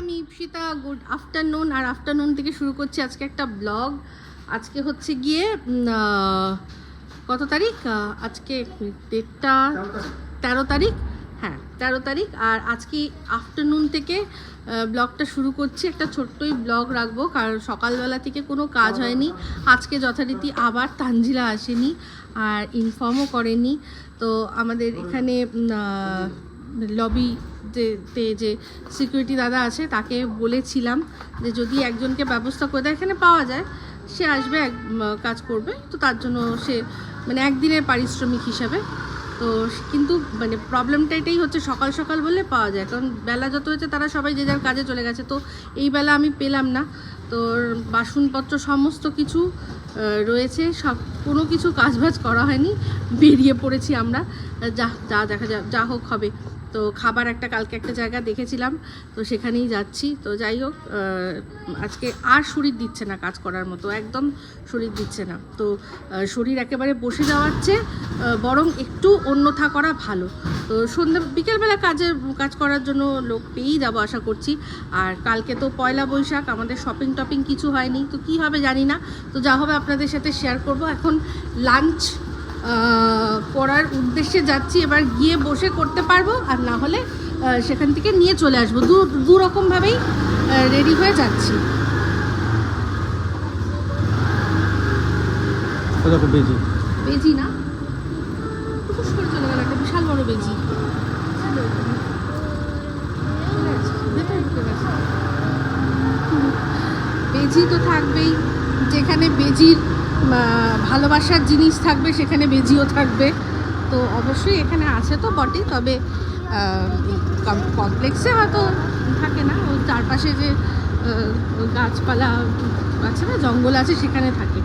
আমি Ipsita good afternoon আর afternoon থেকে শুরু করছি আজকে একটা ব্লগ আজকে হচ্ছে গিয়ে কত তারিখ? আজকে ডেটটা তেরো তারিখ। হ্যাঁ তেরো তারিখ। আর আজকে আফটারনুন থেকে ব্লগটা শুরু করছি। একটা ছোট্টই ব্লগ রাখব, কারণ সকালবেলা থেকে কোনো কাজ হয়নি। আজকে যথারীতি আবার তানজিলা আসেনি, আর ইনফর্মও করেনি। তো আমাদের এখানে লবি তে যে সিকিউরিটি দাদা আছে, তাকে বলেছিলাম যে, যদি একজনকে ব্যবস্থা করে দেয়, এখানে পাওয়া যায়। সে আসবে, এক কাজ করবে। তো তার জন্য সে মানে একদিনের পারিশ্রমিক হিসাবে। তো কিন্তু মানে প্রবলেমটা এটাই হচ্ছে, সকাল সকাল বললে পাওয়া যায়। কারণ বেলা যত হয়েছে, তারা সবাই যে যার কাজে চলে গেছে। তো এই বেলা আমি পেলাম না। তো বাসনপত্র সমস্ত কিছু রয়েছে। সব, কোনো কিছু কাজবাজ করা হয়নি। বেরিয়ে পড়েছি আমরা। যা যা দেখা যা যা হোক হবে। তো খাবার একটা কালকে একটা জায়গা দেখেছিলাম, তো সেখানেই যাচ্ছি। তো যাই হোক আজকে আর শরীর দিচ্ছে না কাজ করার মতো, একদম শরীর দিচ্ছে না। তো শরীর একেবারে বসে যাওয়াচ্ছে বরং একটু অন্যথা করা ভালো। তো সন্ধ্যা, বিকেলবেলা কাজের কাজ করার জন্য লোক পেয়েই যাব আশা করছি। আর কালকে তো পয়লা বৈশাখ, আমাদের শপিং টপিং কিছু হয়নি। তো কি হবে জানি না। তো যা হবে আপনাদের সাথে শেয়ার করব। এখন লাঞ্চ করার উদ্দেশ্যে যাচ্ছি এবার গিয়ে বসে করতে পারব আর না হলে সেখান থেকে নিয়ে চলে আসব। দু দু রকমভাবেই রেডি হয়ে যাচ্ছি। বেজি? বেজি না? টুকুস করে চলে গেল একটা বিশাল বড় বেজি। বেজি তো থাকবেই। যেখানে বেজির ভালোবাসার জিনিস থাকবে, সেখানে বেজিও থাকবে। তো অবশ্যই এখানে আছে তো বটেই তবে কমপ্লেক্সে হয়তো থাকে না। ওই চারপাশে যে গাছপালা আছে না, জঙ্গল আছে, সেখানে থাকে।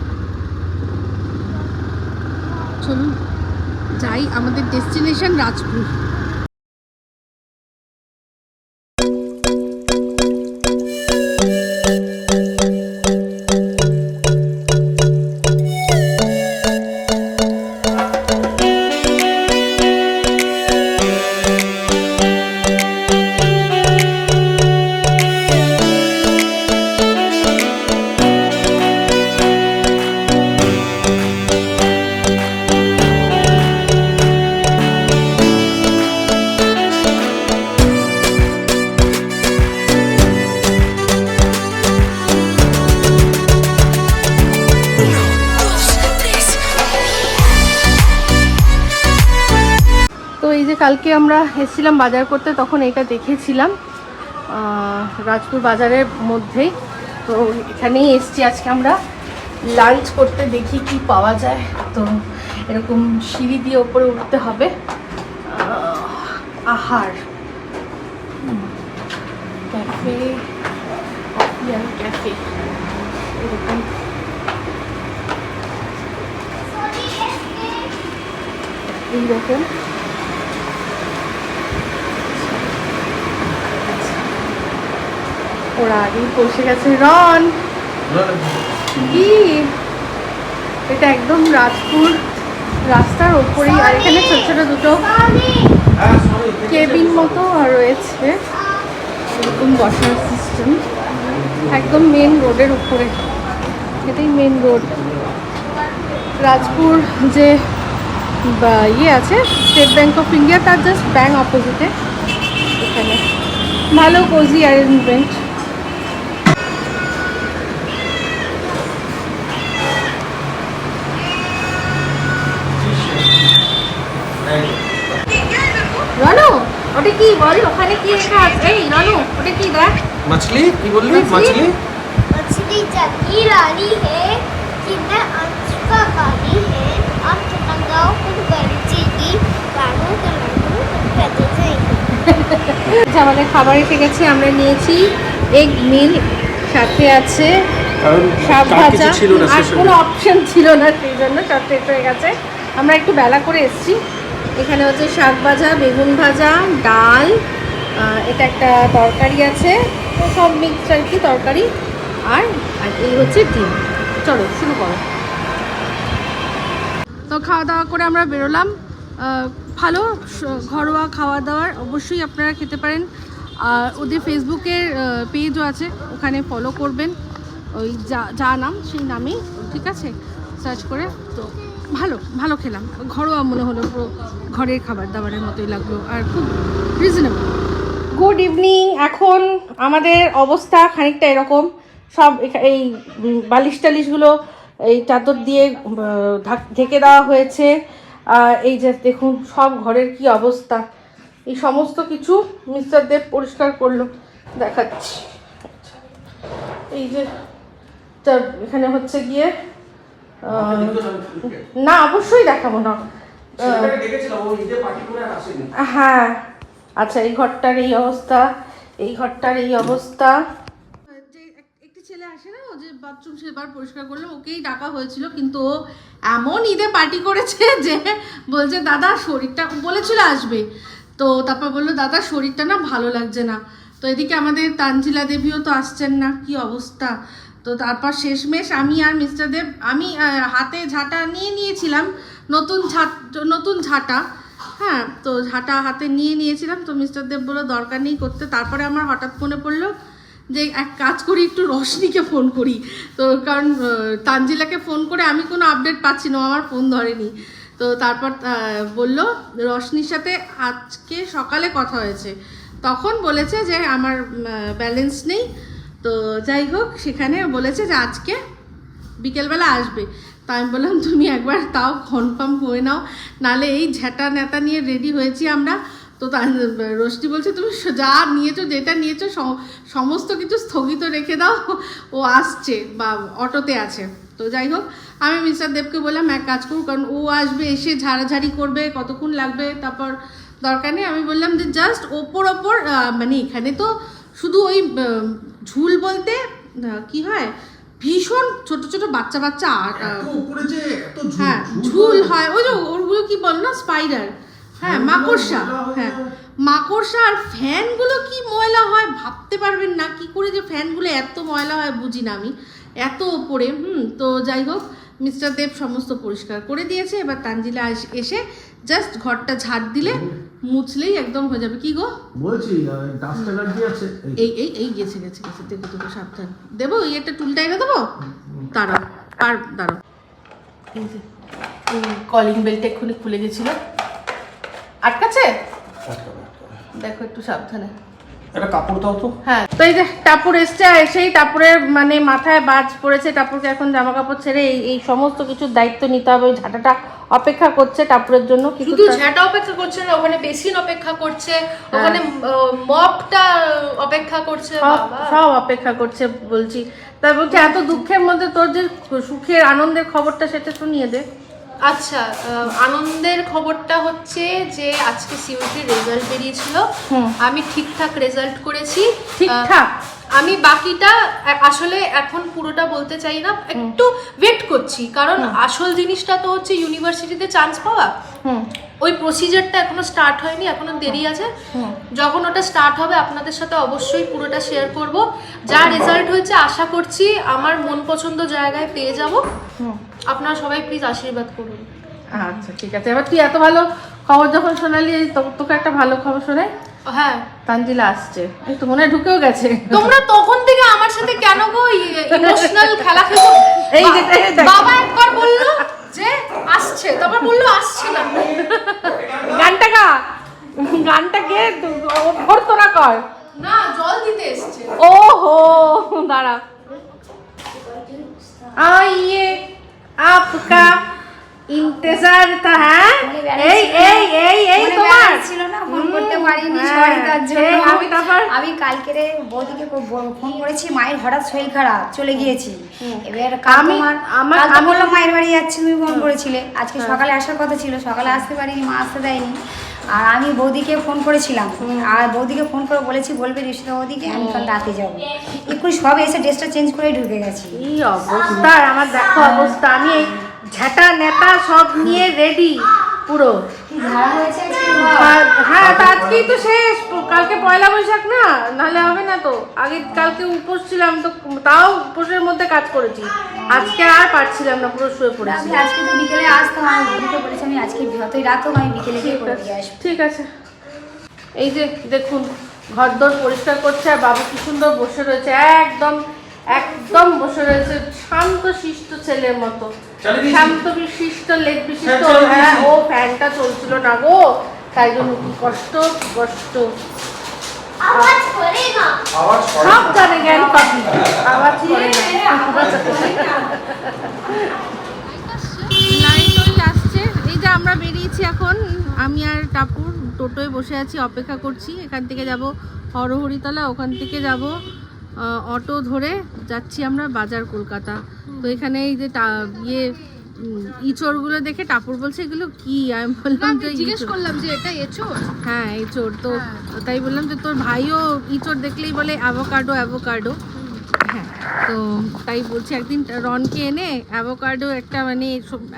চলুন, যাই আমাদের ডেস্টিনেশন রাজপুর। কালকে আমরা এসেছিলাম বাজার করতে, তখন এটা দেখেছিলাম রাজপুর বাজারের মধ্যেই। তো এখানেই এসছি আজকে আমরা। লাঞ্চ করতে দেখি কি পাওয়া যায়। তো এরকম সিঁড়ি দিয়ে ওপরে উঠতে হবে। আহার। Cafe cafe. এরকম। এইরকম। ওরা আগেই পৌঁছে গেছে। রন! কি? এটা একদম রাজপুর রাস্তার ওপরেই। আর এখানে ছোট ছোট দুটো কেবিন মতো রয়েছে। এরকম বসার সিস্টেম একদম মেন রোডের উপরে। এটাই মেন রোড রাজপুর যে ইয়ে আছে স্টেট ব্যাংক অফ ইন্ডিয়া তার জাস্ট ব্যাংক অপোজিটে এখানে। ভালো কোজি অ্যারেঞ্জমেন্ট রনু ওটা কি বল ওখানে কি লেখা আছে এই রনু ওটা কি দেখ मछली की बोल मछली? मछली मछली जगी रानी है कि मैं अंश का गाड़ी है आप चटंगाओं को गरीची की गानों के लड्डू कहते थे আচ্ছা আমাদের খাবার এসে গেছে আমরা নিয়েছি এগ মিল সাথে আছে কারণ শাক তার ভাজা কিছু ছিল না আর শেষ হয়ে কোনো গেছে। অপশন ছিল না সেই জন্য সব শেষ হয়ে গেছে আমরা একটু বেলা করে এসেছি এখানে হচ্ছে শাক ভাজা, বেগুন ভাজা, ডাল এটা একটা তরকারি আছে। সব মিক্স আর কি, তরকারি আর আর এই হচ্ছে ডিম। চলো, শুরু করো। তো খাওয়া দাওয়া করে আমরা বেরোলাম। ভালো ঘরোয়া খাওয়া দাওয়ার অবশ্যই আপনারা খেতে পারেন। আর ওদের ফেসবুকের পেজও আছে, ওখানে ফলো করবেন। ওই যা যা নাম, সেই নামেই, ঠিক আছে? সার্চ করে, তো ভালো ভালো খেলাম। ঘরোয়া মনে হলো পুরো ঘরের খাবার দাবারের মতোই লাগল আর খুব রিজনেবল গুড ইভিনিং এখন আমাদের অবস্থা খানিকটা এরকম। সব এই বালিশ টালিশগুলো এই চাদর দিয়ে ঢেকে দেওয়া হয়েছে। এই যে দেখুন, সব ঘরের কি অবস্থা। এই সমস্ত কিছু মিস্টার দেব পরিষ্কার করল। দেখাচ্ছি। এই যে এখানে হচ্ছে গিয়ে না অবশ্যই দেখাবো না। হ্যাঁ। আচ্ছা এই ঘরটার এই অবস্থা এই ঘরটার এই অবস্থা। ছেলে আসে না ও যে বাথরুম সেবার পরিষ্কার করল ওকেই ডাকা হয়েছিল কিন্তু ও এমন ঈদে পার্টি করেছে যে বলছে দাদা শরীরটা বলেছিল আসবে। তো তারপর বলল দাদা শরীরটা না ভালো লাগছে না। তো এদিকে আমাদের তানজিলা দেবীও তো আসছেন না কি অবস্থা? তো তারপর শেষমেশ আমি আর মিস্টার দেব, আমি হাতে ঝাঁটা নিয়ে নিয়েছিলাম, নতুন ঝাঁট, নতুন ঝাঁটা হ্যাঁ তো ঝাঁটা হাতে নিয়ে নিয়েছিলাম, তো মিস্টার দেব বলল, দরকার নেই করতে। তারপরে আমার হঠাৎ মনে পড়ল যে, এক কাজ করি, একটু রশনিকে ফোন করি। তো কারণ তানজিলাকে ফোন করে আমি কোনো আপডেট পাচ্ছি না আমার ফোন ধরেনি। তো তারপর বলল, রশনির সাথে আজকে সকালে কথা হয়েছে। তখন বলেছে যে, আমার ব্যালেন্স নেই। তো যাই হোক, সেখানে বলেছে যে আজকে বিকেলবেলা আসবে। তা আমি বললাম, তুমি একবার তাও কনফার্ম হয়ে নাও। নালে এই ঝ্যাটা ন্যাতা নিয়ে রেডি হয়েছি আমরা। তো রোষ্টি বলছে, তুমি যা নিয়েছো, যেটা নিয়েছো সমস্ত কিছু স্থগিত রেখে দাও। ও আসছে বা অটোতে আছে। তো যাই হোক, আমি মিস্টার দেবকে বললাম, এক কাজ করুক কারণ ও আসবে, এসে ঝাড়াঝাড়ি করবে, কতক্ষণ লাগবে, তারপর দরকার নেই। আমি বললাম যে, জাস্ট ওপর ওপর মানে এখানে তো শুধু ওই ঝুল বলতে কি হয়? ভীষণ ছোট ছোট বাচ্চা বাচ্চা হ্যাঁ ঝুল হয়। ওই যে ওগুলো কি বল না? স্পাইডার হ্যাঁ ফ্যানগুলো মাকড়সা। হ্যাঁ। মাকড়সা আর ফ্যানগুলো কি ময়লা হয় ভাবতে পারবেন না। কি করে যে ফ্যানগুলো এত ময়লা হয় বুঝি না আমি। এত ওপরে হুম তো যাই হোক মিস্টার দেব সমস্ত পরিষ্কার করে দিয়েছে। এবার তানজিলা এসে জাস্ট ঘরটা ঝাড় দিলে মুছলেই একদম হয়ে যাবে। কি গো? বলছি ডাস্ট অ্যালার্জি আছে। এই- এই এই গেছে গেছে গেছে। দেখো দেখো সাবধান। দেবো এই একটা টুলটা এনে দেবো? দাঁড়াও পার দাঁড়াও। কলিং বেলটা এক্ষুনি খুলে গেছিল। আটকাছে দেখো একটু সাবধানে। একটা কাপড় দাও তো। হ্যাঁ তো এই যে টাপুর এসছে এসেই টাপুরের মানে মাথায় বাজ পড়েছে টাপুরকে এখন জামা কাপড় ছেড়ে এই এই সমস্ত কিছুর দায়িত্ব নিতে হবে। ওই ঝাঁটাটা অপেক্ষা করছে টাপুরের জন্য। কিন্তু শুধু ঝাঁটা অপেক্ষা করছে না ওখানে বেসিন অপেক্ষা করছে ওখানে মপটা অপেক্ষা করছে সব সব অপেক্ষা করছে বলছি। তারপর এত দুঃখের মধ্যে তোর যে সুখের আনন্দের খবরটা সেটা শুনিয়ে দে। আচ্ছা আনন্দের খবরটা হচ্ছে যে আজকে সিউটির রেজাল্ট বেরিয়েছিল। আমি ঠিকঠাক রেজাল্ট করেছি। ঠিকঠাক? আমি বাকিটা আসলে এখন পুরোটা বলতে চাই না একটু ওয়েট করছি। কারণ আসল জিনিসটা তো হচ্ছে ইউনিভার্সিটিতে চান্স পাওয়া। হুম। ওই প্রসিজারটা এখনও স্টার্ট হয়নি এখনও দেরি আছে। যখন ওটা স্টার্ট হবে আপনাদের সাথে অবশ্যই পুরোটা শেয়ার করব। যা রেজাল্ট হয়েছে আশা করছি আমার মন পছন্দ জায়গায় পেয়ে যাব। আপনারা সবাই প্লিজ আশীর্বাদ করুন। আচ্ছা ঠিক আছে। এবার তুই এত ভালো খবর যখন শোনালি তোকে একটা ভালো খবর শোনাই। হ্যাঁ। তানজিলা আসছে। তো মনে ঢুকেও গেছে। তোমরা তখন থেকে আমার সাথে কেন গো ইমোশনাল খেলা খেলো? এই যে বাবা একবার বলল যে আসছে। তারপর বলল আসছে না। গানটা গা। গানটা কে ওপর তোরা কর। না জল দিতে এসছে। হো দাঁড়া। আইয়ে আপকা ইন্তেজার তা হ্যাঁ এই এই এই এই তোমার। ছিল না ফোন করতে পারিনি হ্যাঁ। সরি তার জন্য। আমি তারপর আমি কালকে রে বৌদিকে ফোন করেছি মায়ের হঠাৎ শরীর খারাপ চলে গিয়েছি। এবার আমি আমার আমি বললাম মায়ের বাড়ি যাচ্ছি তুমি ফোন করেছিলে। আজকে হ্যাঁ। সকালে আসার কথা ছিল সকালে আসতে পারিনি মা আসতে দেয়নি। আর আমি বৌদিকে ফোন করেছিলাম। আর বৌদিকে ফোন করে বলেছি বলবে ঋষিতা বৌদিকে আমি কাল রাতে যাব। একটু সব এসে ড্রেসটা চেঞ্জ করে ঢুকে গেছি। এই অবস্থা আর আমার দেখো অবস্থা আমি এই ঝাঁটা নেতা সব নিয়ে রেডি পুরো। হ্যাঁ তা আজকেই তো শেষ। কালকে পয়লা বৈশাখ না? নাহলে হবে না তো। আগে কালকে উপোস ছিলাম তো তাও উপোসের মধ্যে কাজ করেছি। আজকে আর পারছিলাম না পুরো শুয়ে পড়েছি। আমি আজকে তো বিকেলে আসতাম আমি বৌদিকে বলেছি আমি আজকে যতই রাত হোক আমি বিকেলে গিয়ে করে দিয়ে আসব। ঠিক আছে। এই যে দেখুন ঘর দর পরিষ্কার করছে আর বাবু কি সুন্দর বসে রয়েছে। একদম একদম বসে রয়েছে। শান্ত শিষ্ট ছেলের মতো। শান্ত বিশিষ্ট লেগ বিশিষ্ট। হ্যাঁ, হ্যাঁ। ও ফ্যানটা চলছিল না গো। তাই জন্য কি কষ্ট? কষ্ট। আওয়াজ করে না। আওয়াজ করে সব জানে জ্ঞান পাখি আওয়াজ করে এই যে আমরা বেরিয়েছি এখন। আমি আর টাপুর টোটোয় বসে আছি অপেক্ষা করছি। এখান থেকে যাব হরহরিতলা ওখান থেকে যাব অটো ধরে যাচ্ছি আমরা বাজার কলকাতা। তো এখানে এই যে টা- ইয়ে উম, ইঁচড়গুলো দেখে টাপুর বলছে এগুলো কি? আমি বললাম যে জিজ্ঞেস করলাম যে এটা এঁচোড় হ্যাঁ ইঁচড় তো। তাই বললাম যে তোর ভাইও ইঁচড় দেখলেই বলে অ্যাভোকাডো অ্যাভোকাডো। হ্যাঁ তো তাই বলছি একদিন রনকে এনে অ্যাভোকাডো একটা মানে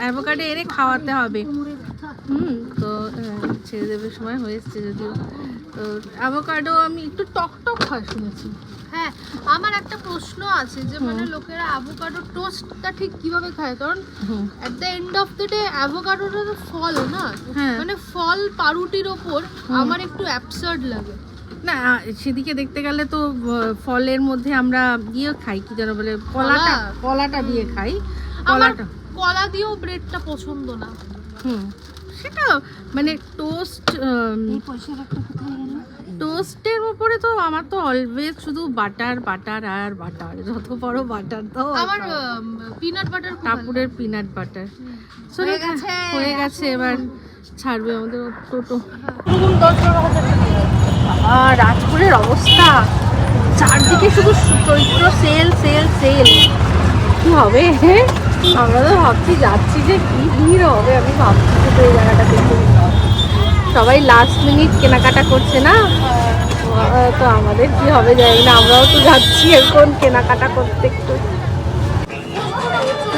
অ্যাভোকাডো এনে খাওয়াতে হবে। হুম তো ছেড়ে দেবে সময় হয়ে এসছে যদিও। অ্যাভোকাডো আমি একটু টক টক হয় শুনেছি। হ্যাঁ আমার একটা প্রশ্ন আছে যে মানে লোকেরা অ্যাভোকাডো টোস্টটা ঠিক কীভাবে খায়? কারণ at the end of the day অ্যাভোকাডোটা তো ফল না। হ্যাঁ। মানে ফল পাউরুটির ওপর আমার একটু অ্যাবসার্ড লাগে। না সেদিকে দেখতে গেলে তো ফলের মধ্যে আমরা ইয়ে খাই কি যেন বলে কলাটা কলাটা দিয়ে খাই। কলাটা কলা দিয়েও ব্রেডটা পছন্দ না। হুম। সেটা মানে টোস্ট টোস্টের উপরে তো আমার তো অলওয়েজ শুধু বাটার বাটার আর বাটার যত বড় বাটার দাও আমার পিনাট বাটার কাপুরের পিনাট বাটার হয়ে গেছে। হয়ে গেছে এবার ছাড়বে আমাদের টোটো। আর রাজপুরের অবস্থা। চারদিকে শুধু চৈত্র সেল সেল সেল কি হবে? আমরা তো ভাবছি যাচ্ছি যে কি ভিড় হবে, আমি ভাবছি যে এই জায়গাটা সবাই লাস্ট মিনিট কেনাকাটা করছে না? তো আমাদের কি হবে জানি না, আমরাও তো যাচ্ছি এখন কেনাকাটা করতে একটু।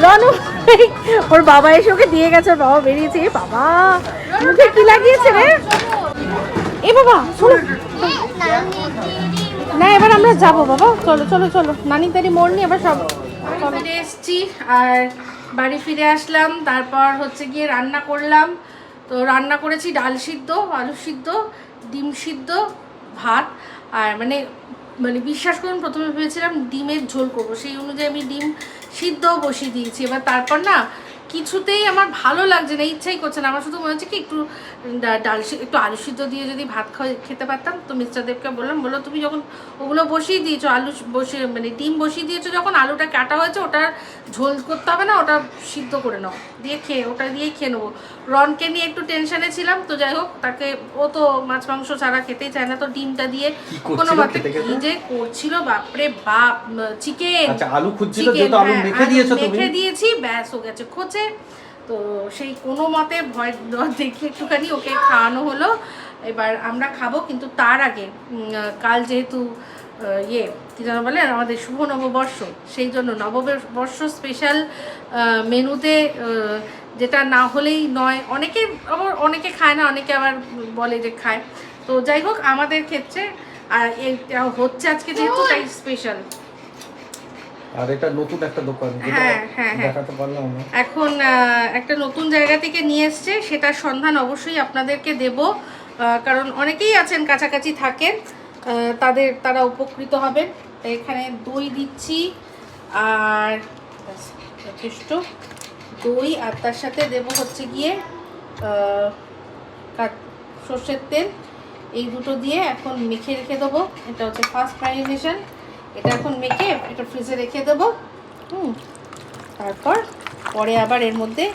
রনু, ওর বাবা এসে ওকে দিয়ে গেছে, ওর বাবা বেরিয়েছে। এ বাবা, মুখে কি লাগিয়েছে রে? এ বাবা না, এবার আমরা যাব বাবা। চলো চলো চলো। নানি তারি মোড় নিয়ে এবার সব ফিরে এসছি আর বাড়ি ফিরে আসলাম, তারপর হচ্ছে গিয়ে রান্না করলাম। তো রান্না করেছি ডাল সিদ্ধ, আলু সিদ্ধ, ডিম সিদ্ধ, ভাত। আর মানে মানে বিশ্বাস করুন, প্রথমে ভেবেছিলাম ডিমের ঝোল করব। সেই অনুযায়ী আমি ডিম সিদ্ধও বসিয়ে দিয়েছি। এবার তারপর না কিছুতেই আমার ভালো লাগছে না, ইচ্ছাই করছে না। আমার শুধু মনে হচ্ছে কি একটু ডাল একটু আলু সিদ্ধ দিয়ে যদি ভাত খাওয়া খেতে পারতাম, তো মিস্টার দেবকে বললাম, বলল, তুমি যখন ওগুলো বসিয়ে দিয়েছ, আলু বসিয়ে বসে মানে ডিম বসিয়ে দিয়েছ, যখন আলুটা কাটা হয়েছে, ওটা ঝোল করতে হবে না, ওটা সিদ্ধ করে নাও। দিয়ে খেয়ে, ওটা দিয়ে খেয়ে নেব। রনকে নিয়ে একটু টেনশনে ছিলাম তো যাই হোক তাকে ও তো মাছ মাংস ছাড়া খেতেই চায় না তো ডিমটা দিয়ে কোনো মতে? কি যে করছিল বাপরে বাপ চিকেন আচ্ছা আলু খুঁজছিল যেহেতু আলু মেখে দিয়েছ তুমি। হ্যাঁ, মেখে দিয়েছি ব্যাস ও গেছে খোঁচে তো সেই কোনো মতে ভয় দেখে একটুখানি ওকে খাওয়ানো হলো। এবার আমরা খাব কিন্তু তার আগে কাল যেহেতু ইয়ে কী যেন বলে আমাদের শুভ নববর্ষ সেই জন্য নববর্ষ স্পেশাল মেনুতে যেটা না হলেই নয়। অনেকে আবার অনেকে খায় না অনেকে আবার বলে যে খায়। তো যাই হোক আমাদের ক্ষেত্রে আর এটা হচ্ছে আজকে যেহেতু তাই স্পেশাল আর এটা নতুন একটা দোকান হ্যাঁ, হ্যাঁ, হ্যাঁ। দেখাতে পারলাম এখন একটা নতুন জায়গা থেকে নিয়ে এসছে সেটার সন্ধান অবশ্যই আপনাদেরকে দেব। কারণ অনেকেই আছেন কাছাকাছি থাকেন তাদের তারা উপকৃত হবেন এখানে দই দিচ্ছি আর যথেষ্ট। দই আর তার সাথে দেব হচ্ছে গিয়ে সর্ষের তেল। এই দুটো দিয়ে এখন মেখে রেখে দেবো। এটা হচ্ছে ফার্স্ট ম্যারিনেশন এটা এখন মেখে এটা ফ্রিজে রেখে দেবো। হুম। তারপর পরে আবার এর মধ্যে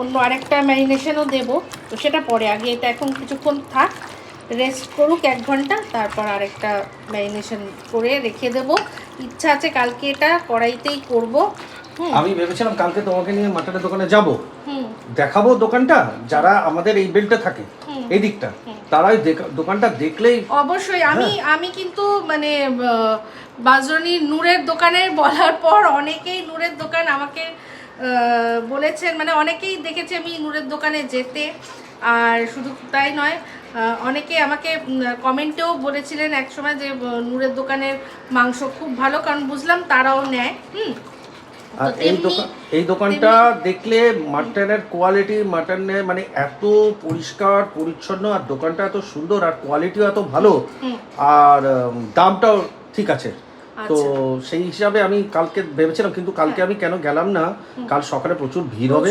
অন্য আরেকটা ম্যারিনেশনও দেবো। তো সেটা পরে, আগে এটা এখন কিছুক্ষণ থাক রেস্ট করুক এক ঘণ্টা, তারপর আরেকটা ম্যারিনেশন করে রেখে দেবো। ইচ্ছা আছে কালকে এটা কড়াইতেই করব। আমি ভেবেছিলাম কালকে তোমাকে নিয়ে মাটনের দোকানে যাব। দেখাবো দোকানটা যারা আমাদের এই বেল্টে থাকে। এই দিকটা। তারাই দোকানটা দেখলেই অবশ্যই আমি আমি কিন্তু মানে আহ, বাজরণী নূরের দোকানে বলার পর অনেকেই নূরের দোকান আমাকে বলেছেন মানে অনেকেই দেখেছি আমি নূরের দোকানে যেতে আর শুধু তাই নয় অনেকে আমাকে কমেন্টেও বলেছিলেন একসময় যে নূরের দোকানের মাংস খুব ভালো কারণ বুঝলাম তারাও নেয় হুম। আর এই দোকান এই দোকানটা দেখলে মাটনের কোয়ালিটি মাটনের মানে এত পরিষ্কার পরিচ্ছন্ন আর দোকানটা এত সুন্দর আর কোয়ালিটিও এত ভালো আর দামটাও ঠিক আছে। তো আচ্ছা। সেই হিসাবে আমি কালকে ভেবেছিলাম কিন্তু কালকে আমি কেন গেলাম না কাল সকালে প্রচুর ভিড় হবে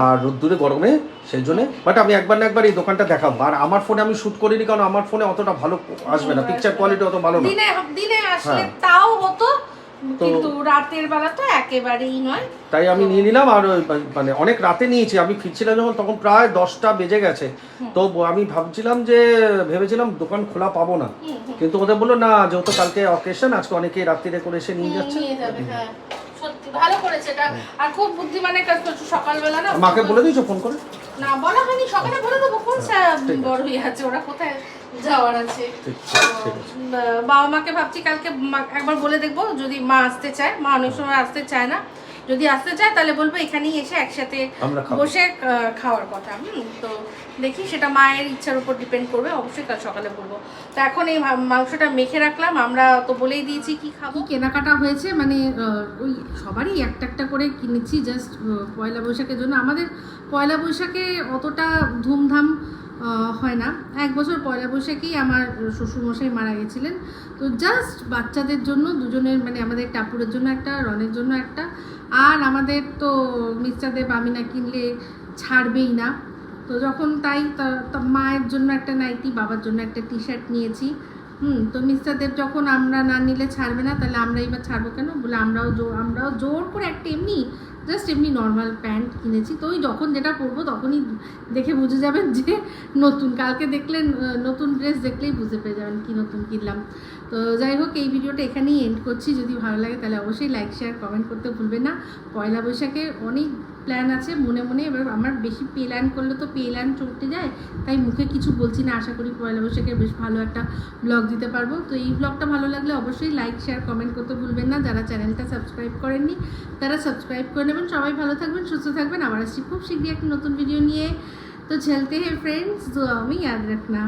আর রোদ্দুরে গরমে সেই জন্য। বাট আমি একবার না একবার এই দোকানটা দেখাবো। আর আমার ফোনে আমি শুট করিনি কারণ আমার ফোনে অতটা ভালো আসবে না। পিকচার কোয়ালিটি অত ভালো না। দিনে দিনে আসলে হ্যাঁ। তাও হতো কিন্তু রাতের বেলা তো একেবারেই নয়। তাই আমি নিয়ে নিলাম আর মানে অনেক রাতে নিয়েছি। আমি ফিরছিলাম যখন তখন প্রায় দশটা বেজে গেছে। তো আমি ভাবছিলাম যে ভেবেছিলাম দোকান খোলা পাবো না। কিন্তু ওদের বলল না যেহেতু কালকে অকেশন আজকে অনেকেই রাত্রিরে করে এসে নিয়ে যাচ্ছে। হ্যাঁ। সত্যি ভালো করেছে এটা। আর খুব বুদ্ধিমানের কাজ করছ। সকালবেলা না মাকে বলে দিয়েছ ফোন করে? না বলা হয়নি। সকালে বলে দেবো। কোন বড় হয়ে আছে? ওরা কোথায়? যাওয়ার আছে। বাবা মাকে ভাবছি কালকে একবার বলে দেখব যদি মা আসতে চায়। মা অনেক সময় আসতে চায় না। যদি আসতে চায় তাহলে বলব এখানেই এসে একসাথে আমরা বসে খাওয়ার কথা হুম তো দেখি সেটা মায়ের ইচ্ছার উপর ডিপেন্ড করবে অবশ্যই কাল সকালে বলব। তো এখন এই মাংসটা মেখে রাখলাম আমরা তো বলেই দিয়েছি কি খাব। কেনাকাটা হয়েছে? মানে ওই সবারই একটা একটা করে কিনেছি জাস্ট পয়লা বৈশাখের জন্য। আমাদের পয়লা বৈশাখে অতটা ধুমধাম হয় না। এক বছর পয়লা বৈশাখেই আমার শ্বশুরমশাই মারা গেছিলেন। তো জাস্ট বাচ্চাদের জন্য, দুজনের মানে আমাদের টাপুরের জন্য একটা, রনের জন্য একটা। আর আমাদের তো মিস্টার দেব আমি না কিনলে ছাড়বেই না। তো যখন তাই মায়ের জন্য একটা নাইটি, বাবার জন্য একটা টি শার্ট নিয়েছি। হুম, তো মিস্টার দেব যখন আমরা না নিলে ছাড়বে না, তাহলে আমরা এবার ছাড়বো কেন? বলে আমরাও জোর আমরাও জোর করে একটা এমনি জাস্ট এমনি নর্মাল প্যান্ট কিনেছি। তো ওই যখন যেটা পরবো তখনই দেখে বুঝে যাবেন যে নতুন। কালকে দেখলে নতুন ড্রেস দেখলেই বুঝতে পেরে যাবেন কি নতুন কিনলাম। তো যাই হোক, এই ভিডিওটা এখানেই এন্ড করছি। যদি ভালো লাগে তাহলে অবশ্যই লাইক শেয়ার কমেন্ট করতে ভুলবেন না। পয়লা বৈশাখে অনেক প্ল্যান আছে, মনে মনে এবার আমার বেশি প্ল্যান করলে তো প্ল্যান চলতে যায়, তাই মুখে কিছু বলছি না, আশা করি পয়লা বৈশাখে বেশ ভালো একটা ব্লগ দিতে পারব। তো এই ব্লগটা ভালো লাগলে অবশ্যই লাইক শেয়ার কমেন্ট করতে ভুলবেন না, যারা চ্যানেলটা সাবস্ক্রাইব করেননি, তারা সাবস্ক্রাইব করে নেবেন। সবাই ভালো থাকবেন, সুস্থ থাকবেন। আবার আসছি খুব শীঘ্রই একটা নতুন ভিডিও নিয়ে। তো চলতে হে ফ্রেন্ডস দো আমি ইয়াদ রাখনা